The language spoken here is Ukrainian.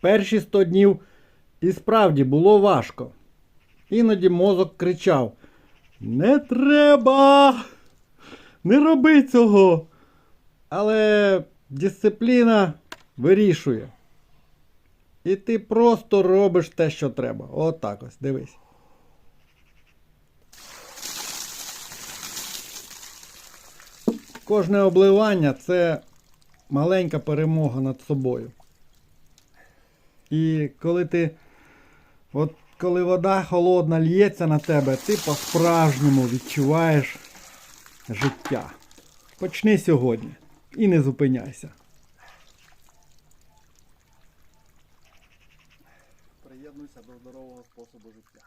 Перші 100 днів і справді було важко. Іноді мозок кричав: Не треба! Не роби цього! Але дисципліна вирішує. І ти просто робиш те, що треба. Отак ось, дивись. Кожне обливання це маленька перемога над собою. І коли ти. От коли вода холодна лється на тебе, ти по-справжньому відчуваєш життя. Почни сьогодні і не зупиняйся. Приєднуйся до здорового способу життя.